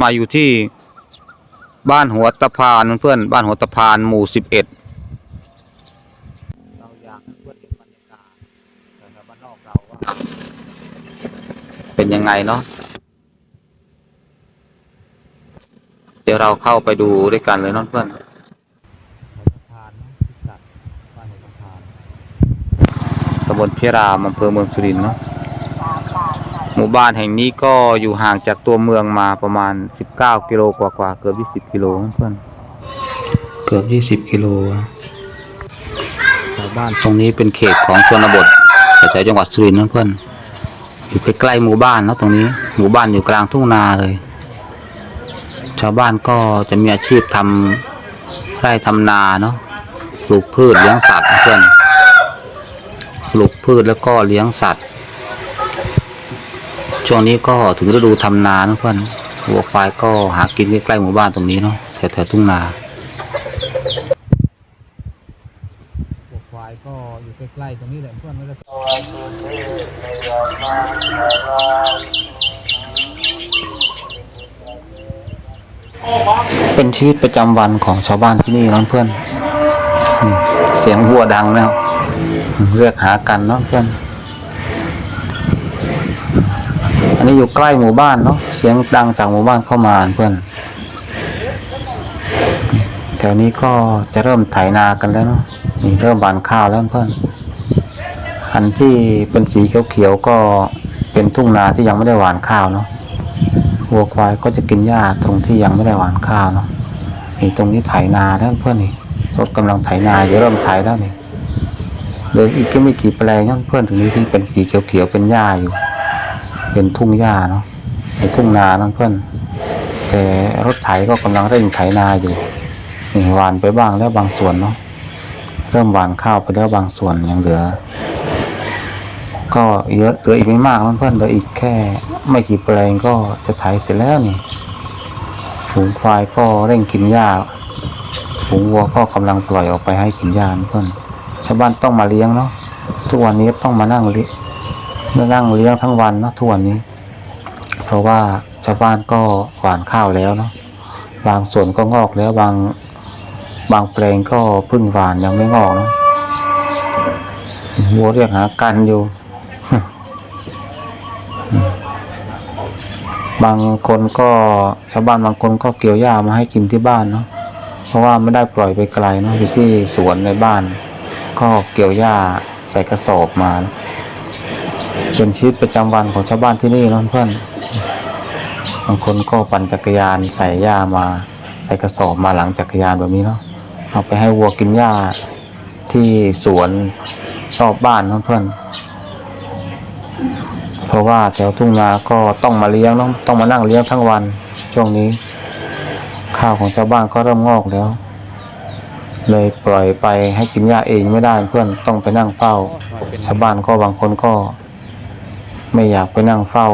มาอยู่ที่บ้านหัวตะพานเพื่อนบ้านหัวตะพานหมู่สิบเอ็ดเราอยากเพื่อนเห็นบรรยากาศแถวบ้านนอกเราว่าเป็นยังไงเนาะเดี๋ยวเราเข้าไปดูด้วยกันเลยเนาะเพื่อนตะบ้านหัวตะพานตำบลพิรามอำเภอเมืองสุรินทร์เนาะ มู่บ้านแห่งนี้ก็อยู่ห่างจากตัวเมืองมาประมาณ 19 กิโลกว่าๆเกือบ20กิโลเพื่อนเกือบ20กิโลชาวบ้านตรงนี้เป็นเขตของชนบทแถวๆจังหวัดสุรินทร์นะเพื่อนอยู่ใกล้ๆหมู่บ้านเนาะตรงนี้ หมู่บ้านอยู่กลางทุ่งนาเลย ชาวบ้านก็จะมีอาชีพทำไร่ทำนาเนาะปลูกพืชเลี้ยงสัตว์นะเพื่อนปลูกพืชแล้วก็เลี้ยงสัตว์ ช่วงนี้ก็ถึงฤดูทำนานะเพื่อนวัวควายก็หากินใกล้ๆหมู่บ้านตรงนี้เนาะแถวๆทุ่งนาวัวควายก็อยู่ใกล้ๆตรงนี้แหละเพื่อนไม่ได้เป็นชีวิตประจำวันของชาวบ้านที่นี่เนาะเพื่อนอืมเสียงวัวดังแล้วอืมเรียกหากันเนาะเพื่อน อันนี้อยู่ใกล้หมู่บ้านเนาะเสียงดังจากหมู่บ้านเข้ามาเพื่อนแถวนี้ก็จะเริ่มไถนากันแล้วเนาะนี่เริ่มบานข้าวแล้วเพื่อนอันที่เป็นสีเขียวๆก็เป็นทุ่งนาที่ยังไม่ได้หว่านข้าวเนาะวัวควายก็จะกินหญ้าตรงที่ยังไม่ได้หว่านข้าวเนาะนี่ตรงนี้ไถนาแล้วเพื่อนนี่รถกำลังไถนาจะเริ่มไถแล้วนี่เลยอีกก็ไม่กี่แปลงเนาะเพื่อนตรงนี้ที่เป็นสีเขียวๆเป็นหญ้าอยู่ เป็นทุ่งหญ้าเนาะเป็นทุ่งนานั่นเพื่อนแต่รถไถก็กำลังเร่งไถนาอยู่นี่หวานไปบ้างแล้วบางส่วนเนาะเริ่มหวานข้าวไปแล้วบางส่วนยังเหลือ ก็เยอะเหลืออีกไม่มากนั่นเพื่อนเหลืออีกแค่ ไม่กี่แปลงก็จะไถเสร็จแล้วนี่ฝูงควายก็เร่งกินหญ้าฝูงวัวก็กำลังปล่อยออกไปให้กินหญ้านั่นเพื่อนชาวบ้านต้องมาเลี้ยงเนาะทุกวันนี้ต้องมานั่งเลี้ย นั่งเลี้ยงทั้งวันเนาะทุกวันนี้ เพราะว่าชาวบ้านก็หว่านข้าวแล้วเนาะบางส่วนก็งอกแล้วบางบางแปลงก็พิ่งหว่านยังไม่งอกเนาะวัวเรียกหากันอยู่ บางคนก็ชาวบ้านบางคนก็เกี่ยวหญ้ามาให้กินที่บ้านเนาะเพราะว่าไม่ได้ปล่อยไปไกลเนาะอยู่ที่สวนในบ้าน ก็เกี่ยวหญ้าใส่กระสอบมา เป็นชีวิตประจำวันของชาวบ้านที่นี่เนะเพื่อนบางคนก็ปั่นจักรยานใส่หญ้ามา ใส่กระสอบมาหลังจักรยานแบบนี้เนาะเอาไปให้วัวกินหญ้าที่สวนรอบบ้านเพื่อนเพราะว่าแถวทุ่งนาก็ต้องมาเลี้ยงเนาะต้องมานั่งเลี้ยงทั้งวันช่วงนี้ ข้าวของชาวบ้านก็เริ่มงอกแล้ว เลยปล่อยไปให้กินหญ้าเองไม่ได้เพื่อนต้องไปนั่งเฝ้า ชาวบ้านก็บางคนก็ ไม่อยากไปนั่งเฝ้า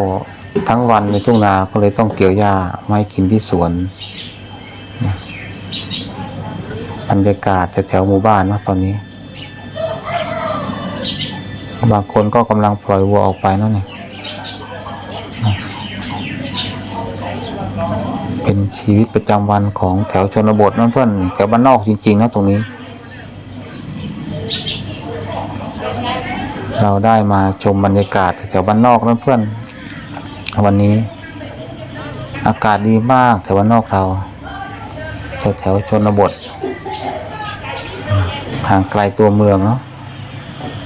ทั้งวันในทุ่งนาก็เลยต้องเกี่ยวหญ้าไม้กินที่สวนบรรยากาศแถวหมู่บ้านนาะตอนนี้ บางคนก็กำลังปล่อยวัวออกไปนั่นนี่เป็นชีวิตประจำวันของแถวชนบทนั่นเพื่อนแถวบ้านนอกจริงๆนะตรงนี้ เราได้มาชมบรรยากาศแถวบ้านนอกนั่นเพื่อน วันนี้ อากาศดีมากแถวบ้านนอกเราแถวแถวชนบทห่างไกลตัวเมืองเนาะ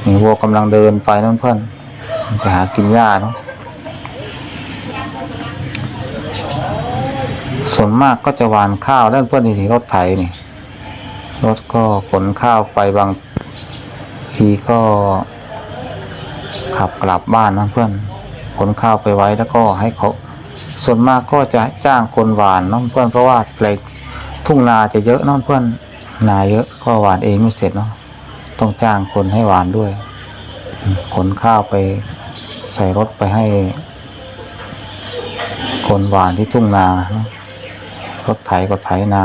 นี่วัวกำลังเดินไปนั่นเพื่อนไปหากินหญ้าเนาะส่วนมากก็จะหวานข้าวด้านเพื่อนนี่รถไถนี่รถก็ขนข้าวไปบางทีก็ ขับกลับบ้านนะเพื่อนขนข้าวไปไว้แล้วก็ให้เขาส่วนมากก็จะจ้างคนหวานน้องเพื่อนเพราะว่าไรทุ่งนาจะเยอะน้องเพื่อนนาเยอะก็หวานเองไม่เสร็จเนาะต้องจ้างคนให้หวานด้วย ขนข้าวไปใส่รถไปให้ คนหวานที่ทุ่งนารถไถก็ไถนา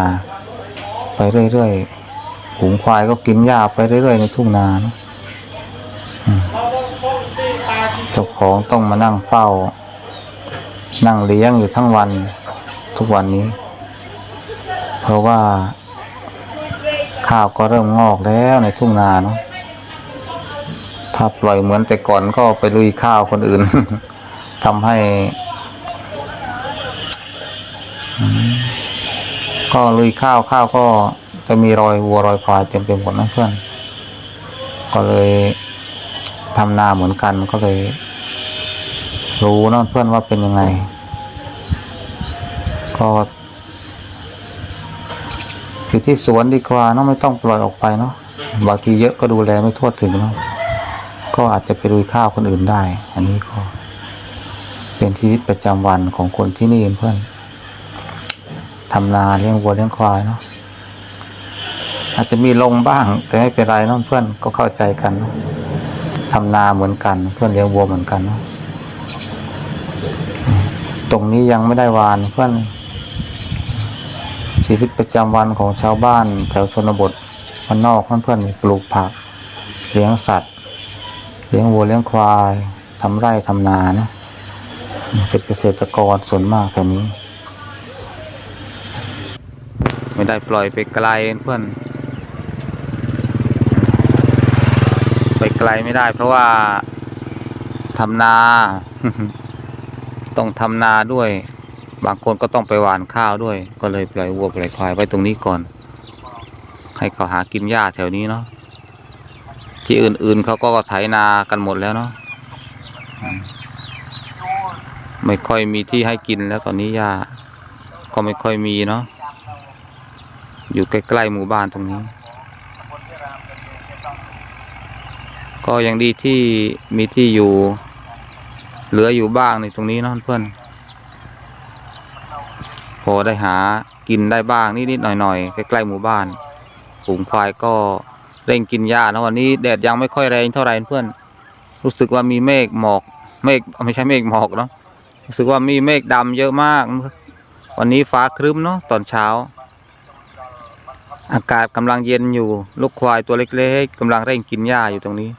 ไปเรื่อยๆหูงควายก็กินหญ้าไปเรื่อยๆในทุ่งนาเนาะ จ้าของต้องมานั่งเฝ้า นั่งเลี้ยงอยู่ทั้งวันทุกวันนี้ เพราะว่า ข้าวก็เริ่มงอกแล้วในทุ่งนาเนาะถ้าปล่อยเหมือนแต่ก่อนก็ไปลุยข้าวคนอื่นทำให้ ก็ลุยข้าวข้าวก็จะมีรอยวัวรอยควายเต็มไปหมดนะเพื่อน ก็เลยทำนาเหมือนกันก็เลย รู้นะเพื่อนว่าเป็นยังไง ก็อยู่ที่สวนดีกว่าเนาะไม่ต้องปล่อยออกไปเนาะบางทีเยอะก็ดูแลไม่ทั่วถึงเนาะก็อาจจะไปรุยข้าวคนอื่นได้ อันนี้ก็ เป็นชีวิตประจำวันของคนที่นี่เพื่อนทำนาเลี้ยงวัวเลี้ยงควายเนาะอาจจะมีลงบ้าง แต่ไม่เป็นไรเนาะเพื่อนก็เข้าใจกันเนาะทำนาเหมือนกัน เพื่อนเลี้ยงวัวเหมือนกันเนาะ ตรงนี้ยังไม่ได้วานเพื่อนชีวิตประจำวันของชาวบ้านแถวชนบทมันนอกเพื่อนๆปลูกผัก เลี้ยงสัตว์ เลี้ยงวัวเลี้ยงควายทำไร่ทำนานะเป็นเกษตรกรส่วนมากแถวนี้ ไม่ได้ปล่อยไปไกลเพื่อน ไปไกลไม่ได้เพราะว่าทำนา ต้องทำนาด้วย บางคนก็ต้องไปหว่านข้าวด้วย ก็เลยปล่อยวัวปล่อยควายไว้ตรงนี้ก่อน ให้เขาหากินหญ้าแถวนี้เนาะที่อื่นๆเขาก็ไถนากันหมดแล้วเนาะไม่ค่อยมีที่ให้กินแล้วตอนนี้หญ้าก็ไม่ค่อยมีเนาะอยู่ใกล้ๆหมู่บ้านตรงนี้ ก็ยังดีที่มีที่อยู่ เหลืออยู่บ้างในตรงนี้นะเพื่อนพอได้หากินได้บ้างนิดๆหน่อยๆใกล้ๆหมู่บ้านฝูงควายก็เร่งกินหญ้านะวันนี้แดดยังไม่ค่อยแรงเท่าไหร่เพื่อน รู้สึกว่ามีเมฆหมอกเมฆไม่ใช่เมฆหมอกเนาะรู้สึกว่ามีเมฆดำเยอะมาก วันนี้ฟ้าครึ้มเนาะตอนเช้า อากาศกำลังเย็นอยู่ ลูกควายตัวเล็กๆกำลังเร่งกินหญ้าอยู่ตรงนี้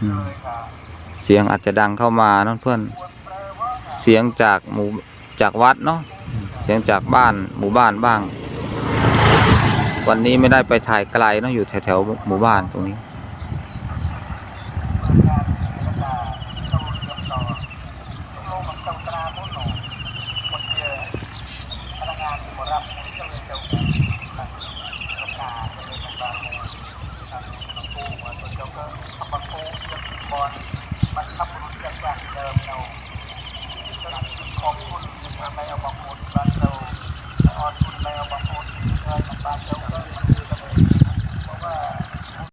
อืม เสียงอาจจะดังเข้ามาเนาะเพื่อนเสียงจากหมู่จากวัดเนาะเสียงจากบ้านหมู่บ้านบ้าง วันนี้ไม่ได้ไปถ่ายไกลเนาะอยู่แถวๆหมู่บ้านตรงนี้